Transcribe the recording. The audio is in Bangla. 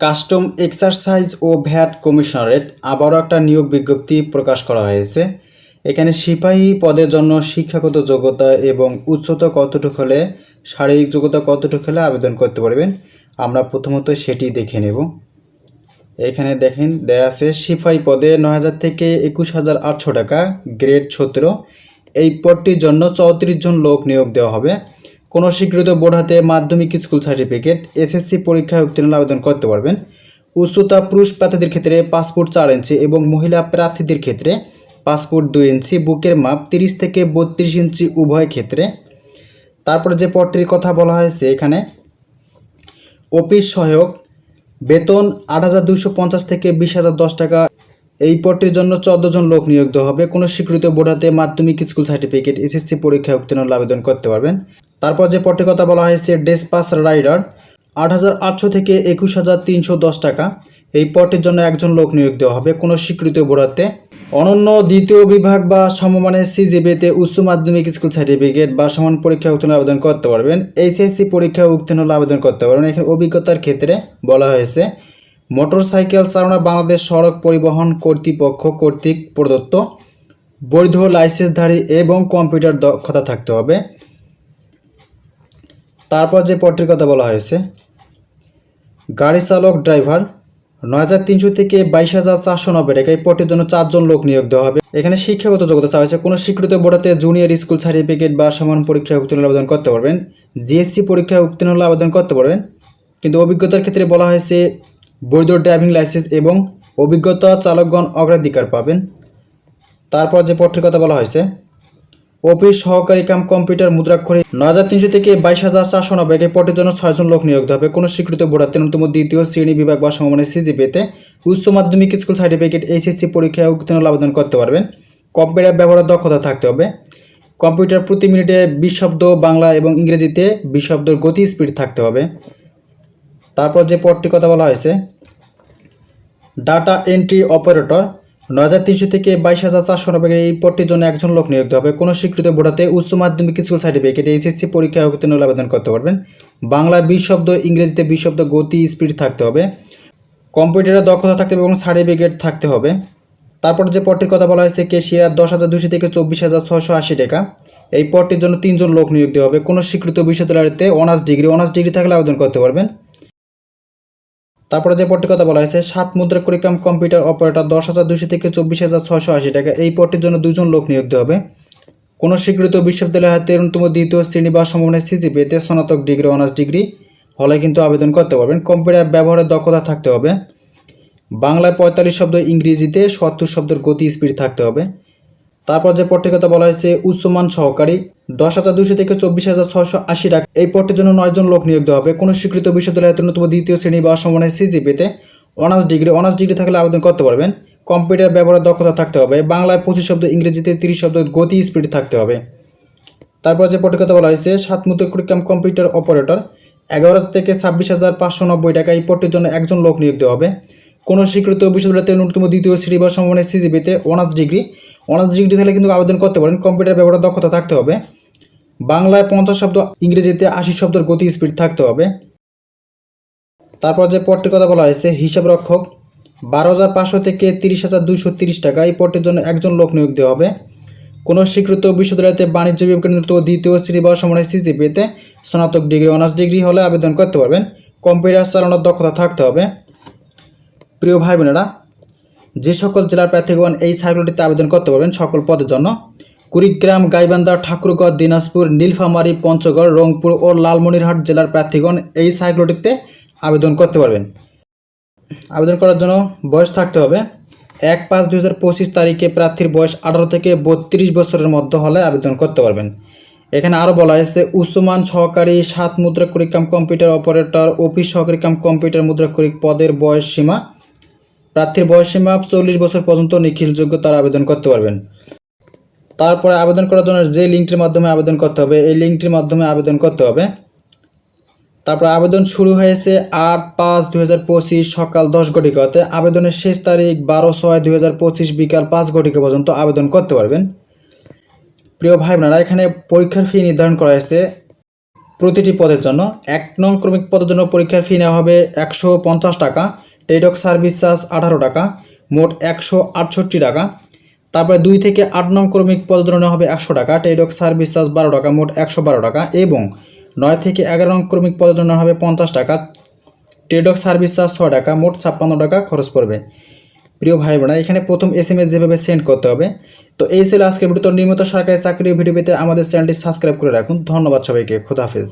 কাস্টম এক্সারসাইজ ও ভ্যাট কমিশনারেট আবারও একটা নিয়োগ বিজ্ঞপ্তি প্রকাশ করা হয়েছে। এখানে সিপাহী পদের জন্য শিক্ষাগত যোগ্যতা এবং উচ্চতা কতটুকু হলে, শারীরিক যোগ্যতা কতটুকু হলে আবেদন করতে পারবেন, আমরা প্রথমত সেটি দেখে নেব। এখানে দেখেন, দেয়া আছে, সিপাহী পদে ন হাজার থেকে একুশ হাজার আটশো টাকা, গ্রেড সতেরো। এই পদটির জন্য চৌত্রিশ জন লোক নিয়োগ দেওয়া হবে। কোনো স্বীকৃত বোর্ড হাতে মাধ্যমিক স্কুল সার্টিফিকেট, এসএসসি পরীক্ষায় উত্তীর্ণ আবেদন করতে পারবেন। উচ্চতা পুরুষ প্রার্থীদের ক্ষেত্রে পাসপোর্ট চার ইঞ্চি এবং মহিলা প্রার্থীদের ক্ষেত্রে পাসপোর্ট দুই ইঞ্চি, বুকের মাপ তিরিশ থেকে বত্রিশ ইঞ্চি উভয় ক্ষেত্রে। তারপরে যে পদটির কথা বলা হয়েছে এখানে, অফিস সহায়ক, বেতন আট হাজার দুশো পঞ্চাশ থেকে বিশ হাজার দশ টাকা এই পদটির জন্য চোদ্দ জন লোক নিয়োগ হবে। কোনো স্বীকৃত বোর্ডাতে মাধ্যমিক স্কুল সার্টিফিকেট, এসএসসি পরীক্ষায় উত্তীর্ণ আবেদন করতে পারবেন। তারপর যে পদটির কথা বলা হয়েছে, ডেসপাস রাইডার, আট হাজার আটশো থেকে একুশ হাজার তিনশো দশ টাকা। এই পদটির জন্য একজন লোক নিয়োগ দেওয়া হবে। কোনো স্বীকৃত বোর্ড হাতে অনন্য দ্বিতীয় বিভাগ বা সমমানের সিজিবিতে উচ্চ মাধ্যমিক স্কুল সার্টিফিকেট বা সমান পরীক্ষায় উত্তীর্ণ আবেদন করতে পারবেন। এইচএসসি পরীক্ষায় উত্তীর্ণ আবেদন করতে পারবেন। এখানে অভিজ্ঞতার ক্ষেত্রে বলা হয়েছে মোটরসাইকেল চালানো বাংলাদেশ সড়ক পরিবহন কর্তৃপক্ষ কর্তৃক প্রদত্ত বৈধ লাইসেন্সধারী এবং কম্পিউটার দক্ষতা থাকতে হবে। তারপর যে পদটির কথা বলা হয়েছে, গাড়ি চালক, ড্রাইভার নয় হাজার তিনশো থেকে বাইশ হাজার চারশো নব্বই টাকা এই পদটির জন্য চারজন লোক নিয়োগ দেওয়া হবে। এখানে শিক্ষাগত যোগ্যতা চাওয়া হয়েছে। কোনো স্বীকৃত বোর্ডাতে জুনিয়র স্কুল সার্টিফিকেট বা সমান পরীক্ষায় উত্তীর্ণ আবেদন করতে পারবেন। জিএসসি পরীক্ষায় উত্তীর্ণ আবেদন করতে পারবেন। কিন্তু অভিজ্ঞতার ক্ষেত্রে বলা হয়েছে বৈধ ড্রাইভিং লাইসেন্স এবং অভিজ্ঞতা চালকগণ অগ্রাধিকার পাবেন। তারপর যে পদটির কথা বলা হয়েছে, অফিস সহকারী কাম কম্পিউটার মুদ্রাক্ষরে নয় হাজার তিনশো থেকে বাইশ হাজার চারশো নব্বই পদের জন্য ছয়জন লোক নিয়োগ হবে। কোনো স্বীকৃত বোর্ডার ন্যূনতম দ্বিতীয় শ্রেণি বিভাগ বা সমমানের সিজিপিতে উচ্চ মাধ্যমিক স্কুল সার্টিফিকেট, এইচএসসি পরীক্ষায় উত্তীর্ণ আবেদন করতে পারবেন। কম্পিউটার ব্যবহারের দক্ষতা থাকতে হবে। কম্পিউটার প্রতি মিনিটে বিশ শব্দ বাংলা এবং ইংরেজিতে বিশ শব্দের গতি স্পিড থাকতে হবে। তারপর যে পদটির কথা বলা হয়েছে ডাটা এন্ট্রি অপারেটর। নয় হাজার তিনশো থেকে বাইশ হাজার চারশো নব্বই এই পদটির জন্য একজন লোক নিয়োগ হবে। কোনো স্বীকৃত বোর্ডাতে উচ্চ মাধ্যমিক স্কুল সার্টিফিকেট, এইচএসসি পরীক্ষায় উত্তীর্ণ হলে আবেদন করতে পারবেন। বাংলা বিশ শব্দ, ইংরেজিতে বিশ শব্দ, গতি, স্পিড থাকতে হবে। কম্পিউটারে দক্ষতা থাকতে হবে এবং সার্টিফিকেট থাকতে হবে। তারপর যে পদটির কথা বলা হয়েছে কেশিয়ার দশ হাজার দুশো থেকে চব্বিশ হাজার ছশো আশি টাকা। এই পদটির জন্য তিনজন লোক নিয়োগ দেওয়া হবে। কোনো স্বীকৃত বিশ্ববিদ্যালয়তে অনার্স ডিগ্রি অনার্স ডিগ্রি থাকলে আবেদন করতে পারবেন। তারপরে যে পদটির কথা বলা হয়েছে, সাত মুদ্রা কুড়িকাম কম্পিউটার অপারেটর দশ হাজার দুশো থেকে চব্বিশ হাজার ছশো আশি টাকা। এই পদটির জন্য দুজন লোক নিয়োগ হবে। কোনো স্বীকৃত বিশ্ববিদ্যালয় হাতে ন্যূনতম দ্বিতীয় শ্রেণি বা সমমানের সিজিপিতে স্নাতক ডিগ্রি, অনার্স ডিগ্রি হলে কিন্তু আবেদন করতে পারবেন। কম্পিউটার ব্যবহারের দক্ষতা থাকতে হবে। বাংলায় পঁয়তাল্লিশ শব্দ ইংরেজিতে সত্তর শব্দের গতি, স্পিড থাকতে হবে। তারপর যে পদটির কথা বলা হয়েছে, উচ্চমান সহকারী, দশ হাজার দুশো থেকে চব্বিশ হাজার ছশো আশি টাকা। এই পদটির জন্য নয়জন লোক নিয়োগ দেওয়া হবে। কোনো স্বীকৃত বিশ্ববিদ্যালয়ের ন্যূনতম দ্বিতীয় শ্রেণি বা সমানের সিজিপিতে অনার্স ডিগ্রি। অনার্স ডিগ্রি থাকলে আবেদন করতে পারবেন। কম্পিউটার ব্যবহারের দক্ষতা থাকতে হবে। বাংলায় পঁচিশ শব্দ, ইংরেজিতে তিরিশ শব্দ, গতি, স্পিড থাকতে হবে। তারপর যে পদটির কথা বলা হয়েছে সাত মুদ্রিকাম কম্পিউটার অপারেটর এগারো থেকে ছাব্বিশ হাজার পাঁচশো নব্বই টাকা। এই পদটির জন্য একজন লোক নিয়োগ দেওয়া হবে। কোনো স্বীকৃত বিশ্ববিদ্যালয়তে ন্যূনতম দ্বিতীয় শ্রেণি বা সমমানের সিজিপিতে অনার্স ডিগ্রি। অনার্স ডিগ্রি থাকলে কিন্তু আবেদন করতে পারেন। কম্পিউটার ব্যবহারের দক্ষতা থাকতে হবে। বাংলায় পঞ্চাশ শব্দ, ইংরেজিতে আশি শব্দের গতি স্পিড থাকতে হবে। তারপর যে পদটির কথা বলা হয়েছে হিসাব রক্ষক বারো হাজার পাঁচশো থেকে তিরিশ হাজার দুইশো তিরিশ টাকা। এই পদটির জন্য একজন লোক নিয়োগ দেওয়া হবে। কোনো স্বীকৃত বিশ্ববিদ্যালয়তে বাণিজ্য বিভাগের ন্যূনতম দ্বিতীয় শ্রেণি বা সমানের সিজিপিতে স্নাতক ডিগ্রি, অনার্স ডিগ্রি হলে আবেদন করতে পারবেন। কম্পিউটার চালানোর দক্ষতা থাকতে হবে। প্রিয় ভাই বোনেরা, যে সকল জেলার প্রার্থীগণ এই সার্কুলারটিতে আবেদন করতে পারবেন সকল পদের জন্য, কুড়িগ্রাম, গাইবান্ধা ঠাকুরগড় দিনাজপুর, নীলফামারী, পঞ্চগড়, রংপুর ও লালমনিরহাট জেলার প্রার্থীগণ এই সার্কুলারটিতে আবেদন করতে পারবেন। আবেদন করার জন্য বয়স থাকতে হবে এক পাঁচ দুই হাজার পঁচিশ তারিখে প্রার্থীর বয়স আঠারো থেকে বত্রিশ বছরের মধ্যে হলে আবেদন করতে পারবেন। এখানে আরও বলা হয়েছে, উচ্চমান সহকারী সাত মুদ্রা কুড়িকাম কম্পিউটার অপারেটর, অফিস সহকারী কাম কম্পিউটার মুদ্রা কুড়ি পদের বয়স সীমা প্রার্থীর বয়সসীমা চল্লিশ বছর পর্যন্ত নিখিলযোগ্য তার আবেদন করতে পারবেন। তারপরে আবেদন করার জন্য যে লিঙ্কটির মাধ্যমে আবেদন করতে হবে, এই লিঙ্কটির মাধ্যমে আবেদন করতে হবে। তারপর আবেদন শুরু হয়েছে আট পাঁচ দুই হাজার পঁচিশ সকাল দশ ঘটিকাতে। আবেদনের শেষ তারিখ বারো ছয় দুই হাজার পঁচিশ বিকাল পাঁচ ঘটিকা পর্যন্ত আবেদন করতে পারবেন। প্রিয় ভাই বোনেরা এখানে পরীক্ষার ফি নির্ধারণ করা হয়েছে প্রতিটি পদের জন্য। এক নং ক্রমিক পদের জন্য পরীক্ষার ফি নেওয়া হবে একশো পঞ্চাশ টাকা। টেডক সার্ভিস চার্জ আঠারো টাকা, মোট একশো আটষট্টি টাকা। তারপরে দুই থেকে আট নং ক্রমিক পদের জন্য হবে একশো টাকা টেডক সার্ভিস চার্জ বারো টাকা, মোট একশো বারো টাকা এবং নয় থেকে এগারো নং ক্রমিক পদের জন্য হবে পঞ্চাশ টাকা। টেডক সার্ভিস চার্জ ছয় টাকা, মোট ছাপ্পান্ন টাকা খরচ পড়বে। প্রিয় ভাই বোনা এখানে প্রথম এস এম এস যেভাবে সেন্ড করতে হবে। তো এই ছিল আজকের ভিডিও। তো নিয়মিত সরকারি চাকরির ভিডিও পেতে আমাদের চ্যানেলটি সাবস্ক্রাইব করে রাখুন। ধন্যবাদ সবাইকে। খুদাহাফেজ